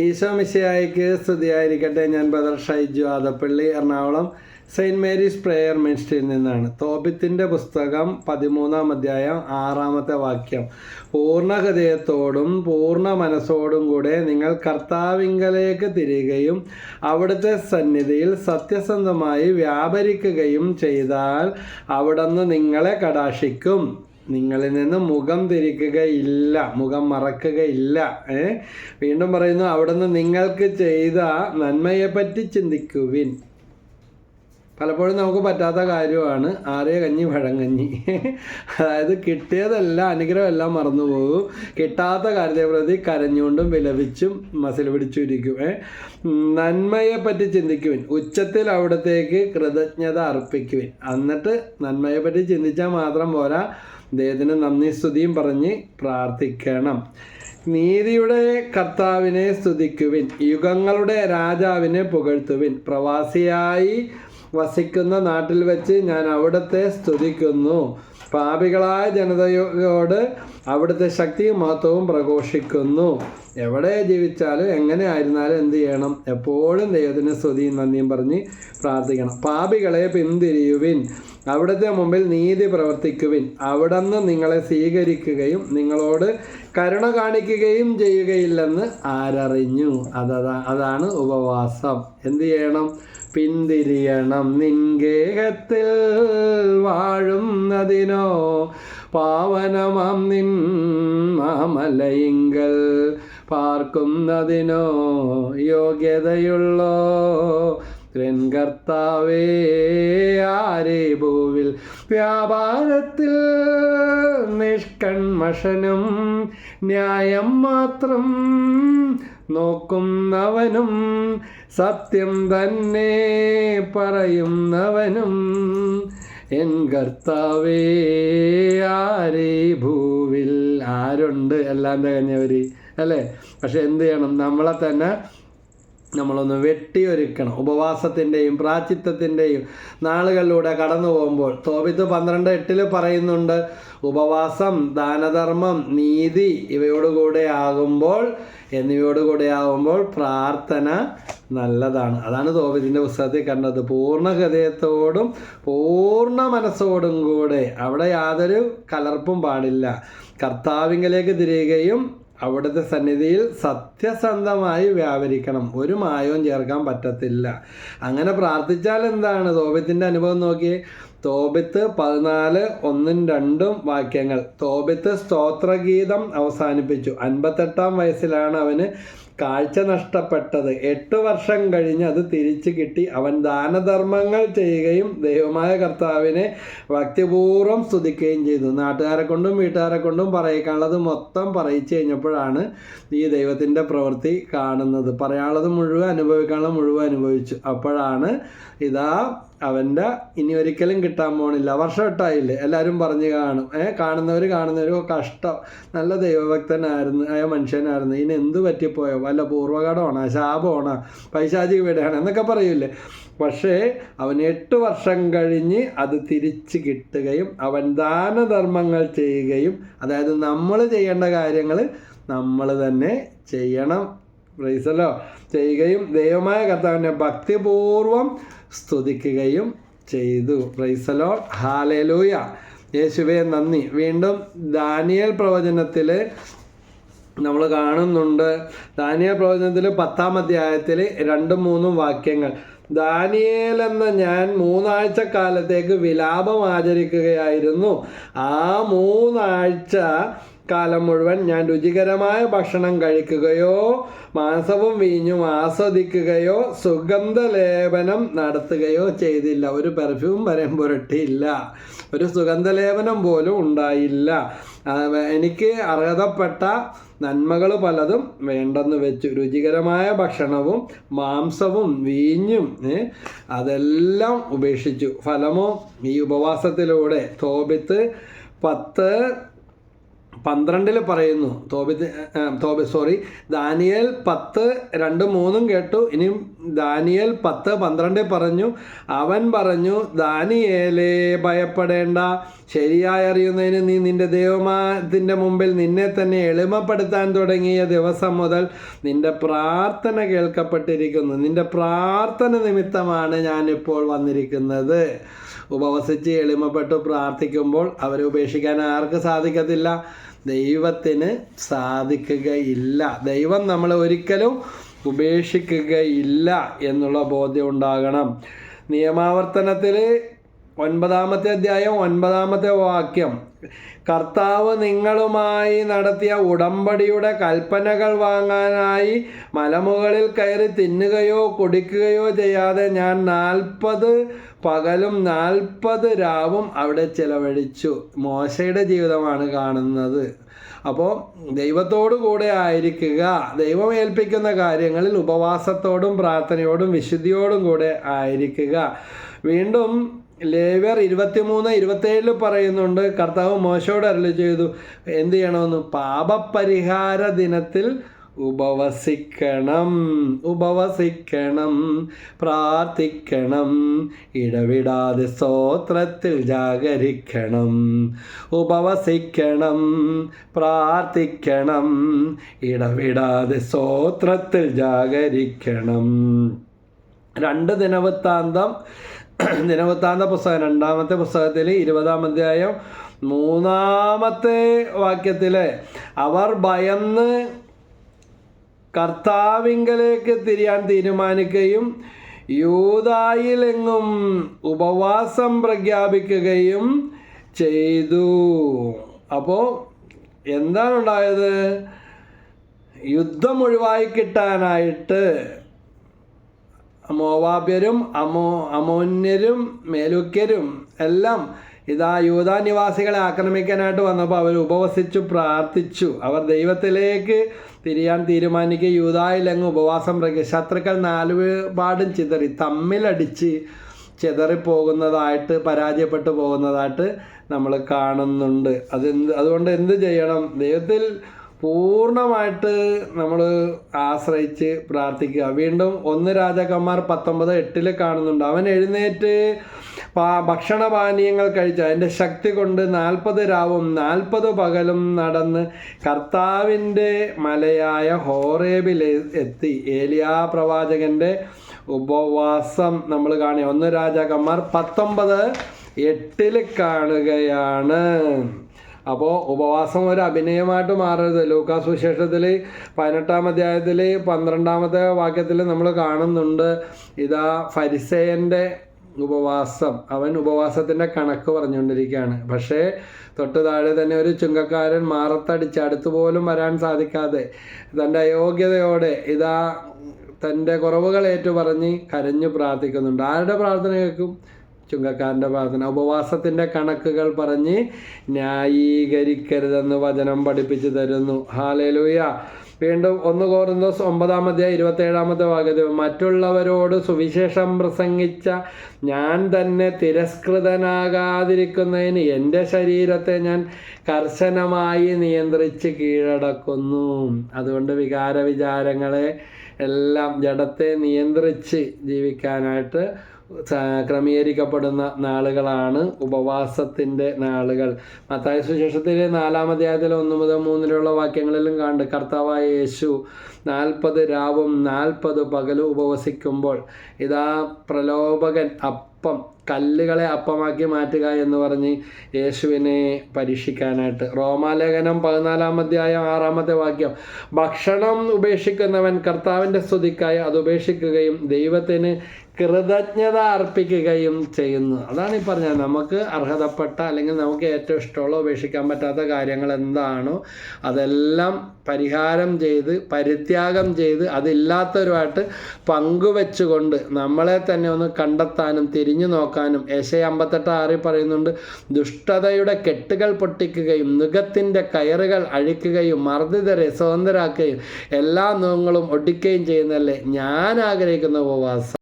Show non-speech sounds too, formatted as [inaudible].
ഈശോ മിശിയായിക്ക് സ്തുതിയായിരിക്കട്ടെ. ഞാൻ brother Shaiju Adappally Ernakulam saint Mary's prayer മിനിസ്ട്രിയിൽ നിന്നാണ്. തോപിത്തിന്റെ പുസ്തകം പതിമൂന്നാം അധ്യായം ആറാമത്തെ വാക്യം. പൂർണ ഹൃദയത്തോടും പൂർണ മനസ്സോടും കൂടെ നിങ്ങൾ കർത്താവിങ്കലേക്ക് തിരികുകയും അവിടുത്തെ സന്നിധിയിൽ സത്യസന്ധമായി വ്യാപരിക്കുകയും ചെയ്താൽ അവിടുന്ന് നിങ്ങളെ കടാക്ഷിക്കും. നിങ്ങളിൽ നിന്ന് മുഖം തിരിക്കുകയില്ല മുഖം മറക്കുകയില്ല വീണ്ടും പറയുന്നു അവിടുന്ന് നിങ്ങൾക്ക് ചെയ്ത നന്മയെപ്പറ്റി ചിന്തിക്കുവിൻ. പലപ്പോഴും നമുക്ക് പറ്റാത്ത കാര്യമാണ്. ആറിയ കഞ്ഞി പഴങ്കഞ്ഞി [laughs] അതായത് കിട്ടിയതല്ല അനുഗ്രഹമെല്ലാം മറന്നുപോകും. കിട്ടാത്ത കാര്യത്തെ പ്രതി കരഞ്ഞുകൊണ്ടും വിലപിച്ചും മസിൽ പിടിച്ചിരിക്കും. ഏ? നന്മയെപ്പറ്റി ചിന്തിക്കുവിൻ. ഉച്ചത്തിൽ അവിടത്തേക്ക് കൃതജ്ഞത അർപ്പിക്കുവിൻ. എന്നിട്ട് നന്മയെപ്പറ്റി ചിന്തിച്ചാൽ മാത്രം പോരാ. ദൈവത്തിന് നന്ദി സ്തുതിയും പറഞ്ഞ് പ്രാർത്ഥിക്കണം. നീതിയുടെ കർത്താവിനെ സ്തുതിക്കുവിൻ. യുഗങ്ങളുടെ രാജാവിനെ പുകഴ്ത്തുവിൻ. പ്രവാസിയായി വസിക്കുന്ന നാട്ടിൽ വെച്ച് ഞാൻ അവിടുത്തെ സ്തുതിക്കുന്നു. പാപികളായ ജനതയോട് അവിടുത്തെ ശക്തിയും മഹത്വവും പ്രഘോഷിക്കുന്നു. എവിടെ ജീവിച്ചാലും എങ്ങനെ ആയിരുന്നാലും എന്ത് ചെയ്യണം? എപ്പോഴും ദൈവത്തിന് സ്തുതിയും നന്ദിയും പറഞ്ഞ് പ്രാർത്ഥിക്കണം. പാപികളെ പിന്തിരിയുവിൻ. അവിടുത്തെ മുമ്പിൽ നീതി പ്രവർത്തിക്കുവിൻ. അവിടുന്ന് നിങ്ങളെ സ്വീകരിക്കുകയും നിങ്ങളോട് കരുണ കാണിക്കുകയും ചെയ്യുകയില്ലെന്ന് ആരറിഞ്ഞു. അതാ അതാണ് ഉപവാസം. എന്ത് ചെയ്യണം? പിന്തിരിയണം. നിൻഗേഹത്തിൽ വാഴുന്നതിനോ പാവനമാം നിൻ മാമലയിങ്കൽ പാർക്കുന്നതിനോ യോഗ്യതയുള്ളോ കർത്താവേ ആരേ ഭൂവിൽ വ്യാപാരത്തിൽ നിഷ്കൺമഷനും ന്യായം മാത്രം നോക്കുന്നവനും സത്യം തന്നെ പറയുന്നവനും എൻ കർത്താവേ ആരേ ഭൂവിൽ ആരുണ്ട്? എല്ലാം തികഞ്ഞവര് അല്ലേ? പക്ഷെ എന്ത് ചെയ്യണം? നമ്മളെ തന്നെ നമ്മളൊന്ന് വെട്ടിയൊരുക്കണം. ഉപവാസത്തിന്റെയും പ്രാചിത്വത്തിന്റെയും നാളുകളിലൂടെ കടന്നു പോകുമ്പോൾ. തോപിത്ത് പന്ത്രണ്ട് എട്ടിൽ പറയുന്നുണ്ട് ഉപവാസം ദാനധർമ്മം നീതി ഇവയോടുകൂടെ ആകുമ്പോൾ എന്നിവയോടുകൂടെ ആകുമ്പോൾ പ്രാർത്ഥന നല്ലതാണ്. അതാണ് തോപിത്തിന്റെ പുസ്തകത്തിൽ കണ്ടത്. പൂർണ ഹൃദയത്തോടും പൂർണ മനസ്സോടും കൂടെ അവിടെ യാതൊരു കലർപ്പും പാടില്ല. കർത്താവിങ്കലേക്ക് തിരിയുകയും അവിടുത്തെ സന്നിധിയിൽ സത്യസന്ധമായി വ്യാപരിക്കണം. ഒരു മായവും ചേർക്കാൻ പറ്റത്തില്ല. അങ്ങനെ പ്രാർത്ഥിച്ചാൽ എന്താണ്? ദോപത്തിന്റെ അനുഭവം നോക്കി തോബിത്ത് പതിനാല് ഒന്നും രണ്ടും വാക്യങ്ങൾ. തോബിത്ത് സ്തോത്രഗീതം അവസാനിപ്പിച്ചു. അൻപത്തെട്ടാം വയസ്സിലാണ് അവന് കാഴ്ച നഷ്ടപ്പെട്ടത്. എട്ട് വർഷം കഴിഞ്ഞ് അത് തിരിച്ചു കിട്ടി. അവൻ ദാനധർമ്മങ്ങൾ ചെയ്യുകയും ദൈവമായ കർത്താവിനെ ഭക്തിപൂർവം സ്തുതിക്കുകയും ചെയ്തു. നാട്ടുകാരെ കൊണ്ടും വീട്ടുകാരെ കൊണ്ടും പറയിക്കാനുള്ളത് മൊത്തം പറയിച്ചു കഴിഞ്ഞപ്പോഴാണ് ഈ ദൈവത്തിന്റെ പ്രവൃത്തി കാണുന്നത്. പറയാനുള്ളത് മുഴുവൻ അനുഭവിക്കാനുള്ളത് മുഴുവൻ അനുഭവിച്ചു. അപ്പോഴാണ് ഇതാ അവന്റെ ഇനി ഒരിക്കലും കിട്ടാൻ പോണില്ല. വർഷവട്ടായില്ലേ? എല്ലാവരും പറഞ്ഞു കാണും. ഏ കാണുന്നവർ കാണുന്നവർ കഷ്ടം. നല്ല ദൈവഭക്തനായിരുന്നു. ആയ മനുഷ്യനായിരുന്നു. ഇനി എന്ത് പറ്റിപ്പോയോ? വല്ല പൂർവകടമാണോ? ശാപമാണോ? പൈശാചിക വീടാണ് എന്നൊക്കെ പറയൂലേ. പക്ഷേ അവൻ എട്ട് വർഷം കഴിഞ്ഞ് അത് തിരിച്ച് കിട്ടുകയും അവൻ ദാനധർമ്മങ്ങൾ ചെയ്യുകയും അതായത് നമ്മൾ ചെയ്യേണ്ട കാര്യങ്ങൾ നമ്മൾ തന്നെ ചെയ്യണം പ്രൈസല്ലോ. ചെയ്യുകയും ദൈവമായ കർത്താവിനെ ഭക്തിപൂർവം സ്തുതിക്കുകയും ചെയ്തു. Praise the Lord. ഹാലലൂയ. യേശുവേ നന്ദി. വീണ്ടും ദാനിയൽ പ്രവചനത്തിൽ നമ്മൾ കാണുന്നുണ്ട്. ദാനിയൽ പ്രവചനത്തിൽ പത്താം അധ്യായത്തിൽ രണ്ടും മൂന്നും വാക്യങ്ങൾ. ദാനിയേൽ എന്ന ഞാൻ മൂന്നാഴ്ച കാലത്തേക്ക് വിലാപം ആചരിക്കുകയായിരുന്നു. ആ മൂന്നാഴ്ച കാലം മുഴുവൻ ഞാൻ രുചികരമായ ഭക്ഷണം കഴിക്കുകയോ മാംസവും വീഞ്ഞും ആസ്വദിക്കുകയോ സുഗന്ധലേപനം നടത്തുകയോ ചെയ്തില്ല. ഒരു പെർഫ്യൂം വരെ പുരട്ടിയില്ല. ഒരു സുഗന്ധലേപനം പോലും ഉണ്ടായില്ല. എനിക്ക് അർഹതപ്പെട്ട നന്മകൾ പലതും വേണ്ടെന്ന് വെച്ചു. രുചികരമായ ഭക്ഷണവും മാംസവും വീഞ്ഞും അതെല്ലാം ഉപേക്ഷിച്ചു. ഫലമോ? ഈ ഉപവാസത്തിലൂടെ തോപിത്ത് പത്ത് പന്ത്രണ്ടിൽ പറയുന്നു. തോബി തോബി സോറി ദാനിയൽ പത്ത് രണ്ട് മൂന്നും കേട്ടു. ഇനിയും ദാനിയൽ പത്ത് പന്ത്രണ്ടിൽ പറഞ്ഞു. അവൻ പറഞ്ഞു ദാനിയേലേ ഭയപ്പെടേണ്ട. ശരിയായി അറിയുന്നതിന് നീ നിന്റെ ദൈവമാത്തിന്റെ മുമ്പിൽ നിന്നെ തന്നെ എളിമപ്പെടുത്താൻ തുടങ്ങിയ ദിവസം മുതൽ നിന്റെ പ്രാർത്ഥന കേൾക്കപ്പെട്ടിരിക്കുന്നു. നിന്റെ പ്രാർത്ഥന നിമിത്തമാണ് ഞാനിപ്പോൾ വന്നിരിക്കുന്നത്. ഉപവസിച്ച് എളിമപ്പെട്ടു പ്രാർത്ഥിക്കുമ്പോൾ അവരെ ഉപേക്ഷിക്കാൻ ആർക്ക് സാധിക്കത്തില്ല? ദൈവത്തിന് സാധിക്കുകയില്ല. ദൈവം നമ്മൾ ഒരിക്കലും ഉപേക്ഷിക്കുകയില്ല എന്നുള്ള ബോധ്യം ഉണ്ടാകണം. നിയമാവർത്തനത്തിൽ ഒൻപതാമത്തെ അധ്യായം ഒൻപതാമത്തെ വാക്യം. കർത്താവ് നിങ്ങളുമായി നടത്തിയ ഉടമ്പടിയുടെ കൽപ്പനകൾ വാങ്ങാനായി മലമുകളിൽ കയറി തിന്നുകയോ കുടിക്കുകയോ ചെയ്യാതെ ഞാൻ നാൽപ്പത് പകലും നാൽപ്പത് രാവും അവിടെ ചിലവഴിച്ചു. മോശയുടെ ജീവിതമാണ് കാണുന്നത്. അപ്പോൾ ദൈവത്തോടു കൂടെ ആയിരിക്കുക ദൈവം ഏൽപ്പിക്കുന്ന കാര്യങ്ങളിൽ ഉപവാസത്തോടും പ്രാർത്ഥനയോടും വിശുദ്ധിയോടും കൂടെ ആയിരിക്കുക. വീണ്ടും ലേവർ ഇരുപത്തിമൂന്ന് ഇരുപത്തേഴിൽ പറയുന്നുണ്ട് കർത്താവ് മോശയോട് അരളി ചെയ്തു എന്ത് ചെയ്യണമെന്ന്? പാപപരിഹാര ദിനത്തിൽ ഉപവസിക്കണം ഉപവസിക്കണം പ്രാർത്ഥിക്കണം. ഇടവിടാതെ സ്തോത്രത്തിൽ ജാഗരിക്കണം. ഉപവസിക്കണം പ്രാർത്ഥിക്കണം. ഇടവിടാതെ സ്തോത്രത്തിൽ ജാഗരിക്കണം. രണ്ട് ദിനവൃത്താന്തം ദിനവൃത്താന്ത പുസ്തകം രണ്ടാമത്തെ പുസ്തകത്തിൽ ഇരുപതാം അധ്യായം മൂന്നാമത്തെ വാക്യത്തിലെ അവർ ഭയന്ന് കർത്താവിങ്കലേക്ക് തിരിയാൻ തീരുമാനിക്കുകയും യൂതായിലെങ്ങും ഉപവാസം പ്രഖ്യാപിക്കുകയും ചെയ്തു. അപ്പോൾ എന്താണ് ഉണ്ടായത് യുദ്ധം ഒഴിവായി കിട്ടാനായിട്ട് മോവാബ്യരും അമോ അമോന്യരും മേലുക്യരും എല്ലാം ഇതാ യൂതാ നിവാസികളെ ആക്രമിക്കാനായിട്ട് വന്നപ്പോൾ അവർ ഉപവസിച്ചു പ്രാർത്ഥിച്ചു. അവർ ദൈവത്തിലേക്ക് തിരിയാൻ തീരുമാനിക്കുക. യൂതായിലങ്ങ് ഉപവാസം പ്രഖ്യ ശത്രുക്കൾ നാലുപാടും ചിതറി തമ്മിലടിച്ച് ചിതറിപ്പോകുന്നതായിട്ട് പരാജയപ്പെട്ടു പോകുന്നതായിട്ട് നമ്മൾ കാണുന്നുണ്ട്. അതെന്ത് അതുകൊണ്ട് എന്ത് ചെയ്യണം? ദൈവത്തിൽ പൂർണമായിട്ട് നമ്മൾ ആശ്രയിച്ച് പ്രാർത്ഥിക്കുക. വീണ്ടും ഒന്ന് രാജാക്കന്മാർ പത്തൊമ്പത് എട്ടിൽ കാണുന്നുണ്ട്. അവൻ എഴുന്നേറ്റ് ഭക്ഷണപാനീയങ്ങൾ കഴിച്ച്. അതിന്റെ ശക്തി കൊണ്ട് നാൽപ്പത് രാവും നാൽപ്പത് പകലും നടന്ന് കർത്താവിന്റെ മലയായ ഹോറേബിൽ എത്തി. ഏലിയാ പ്രവാചകന്റെ ഉപവാസം നമ്മൾ കാണുക. ഒന്ന് രാജാക്കന്മാർ പത്തൊമ്പത് എട്ടിൽ കാണുകയാണ്. അപ്പോൾ ഉപവാസം ഒരു അഭിനയമായിട്ട് മാറരുത്. ലൂക്കാസ് വിശേഷത്തിൽ പതിനെട്ടാം അധ്യായത്തിൽ പന്ത്രണ്ടാമത്തെ വാക്യത്തിൽ നമ്മൾ കാണുന്നുണ്ട് ഇതാ ഫരിസേയന്റെ ഉപവാസം. അവൻ ഉപവാസത്തിന്റെ കണക്ക് പറഞ്ഞുകൊണ്ടിരിക്കുകയാണ്. പക്ഷേ തൊട്ട് താഴെ തന്നെ ഒരു ചുങ്കക്കാരൻ മാറത്തടിച്ച് അടുത്ത് പോലും വരാൻ സാധിക്കാതെ തന്റെ അയോഗ്യതയോടെ ഇതാ തന്റെ കുറവുകൾ ഏറ്റു പറഞ്ഞ് കരഞ്ഞു പ്രാർത്ഥിക്കുന്നുണ്ട്. ആരുടെ പ്രാർത്ഥന കേൾക്കും ചുങ്കക്കാരന്റെ പ്രാർത്ഥന. ഉപവാസത്തിന്റെ കണക്കുകൾ പറഞ്ഞ് ന്യായീകരിക്കരുതെന്ന് വചനം പഠിപ്പിച്ചു തരുന്നു. ഹാലലൂയ വീണ്ടും ഒന്ന് കോറുന്നോസ് ഒമ്പതാമത്തെ ഇരുപത്തേഴാമത്തെ വാക്യത്തിൽ മറ്റുള്ളവരോട് സുവിശേഷം പ്രസംഗിച്ച ഞാൻ തന്നെ തിരസ്കൃതനാകാതിരിക്കുന്നതിന് എന്റെ ശരീരത്തെ ഞാൻ കർശനമായി നിയന്ത്രിച്ച് കീഴടക്കുന്നു. അതുകൊണ്ട് വികാര വിചാരങ്ങളെ എല്ലാം ജഡത്തെ നിയന്ത്രിച്ച് ജീവിക്കാനായിട്ട് ക്രമീകരിക്കപ്പെടുന്ന നാളുകളാണ് ഉപവാസത്തിന്റെ നാളുകൾ. മത്തായ സുശേഷത്തിൽ നാലാം അധ്യായത്തിൽ ഒന്ന് മുതൽ മൂന്നിലുള്ള വാക്യങ്ങളിലും കണ്ട് കർത്താവായ യേശു നാൽപ്പത് രാവും നാൽപ്പത് പകലും ഉപവസിക്കുമ്പോൾ ഇതാ പ്രലോഭകൻ അപ്പം കല്ലുകളെ അപ്പമാക്കി മാറ്റുക എന്ന് പറഞ്ഞ് യേശുവിനെ പരീക്ഷിക്കാനായിട്ട്. റോമാലേഖനം പതിനാലാം അധ്യായം ആറാമത്തെ വാക്യം. ഭക്ഷണം ഉപേക്ഷിക്കുന്നവൻ കർത്താവിന്റെ സ്തുതിക്കായി അത് ഉപേക്ഷിക്കുകയും ദൈവത്തിന് കൃതജ്ഞത അർപ്പിക്കുകയും ചെയ്യുന്നു. അതാണ് ഈ പറഞ്ഞത്. നമുക്ക് അർഹതപ്പെട്ട അല്ലെങ്കിൽ നമുക്ക് ഏറ്റവും ഇഷ്ടമുള്ള ഉപേക്ഷിക്കാൻ പറ്റാത്ത കാര്യങ്ങൾ എന്താണോ അതെല്ലാം പരിഹാരം ചെയ്ത് പരിത്യാഗം ചെയ്ത് അതില്ലാത്തവരുമായിട്ട് പങ്കുവെച്ചുകൊണ്ട് നമ്മളെ തന്നെ ഒന്ന് കണ്ടെത്താനും തിരിഞ്ഞു നോക്കാനും ഏശയ അമ്പത്തെട്ട് ആറിൽ പറയുന്നുണ്ട് ദുഷ്ടതയുടെ കെട്ടുകൾ പൊട്ടിക്കുകയും നുഖത്തിന്റെ കയറുകൾ അഴിക്കുകയും മർദ്ദിതരെ സ്വതന്ത്രരാക്കുകയും എല്ലാ നുഖങ്ങളും ഒടിക്കുകയും ചെയ്യുന്നതല്ലേ? ഞാൻ ആഗ്രഹിക്കുന്ന ഉപവാസം.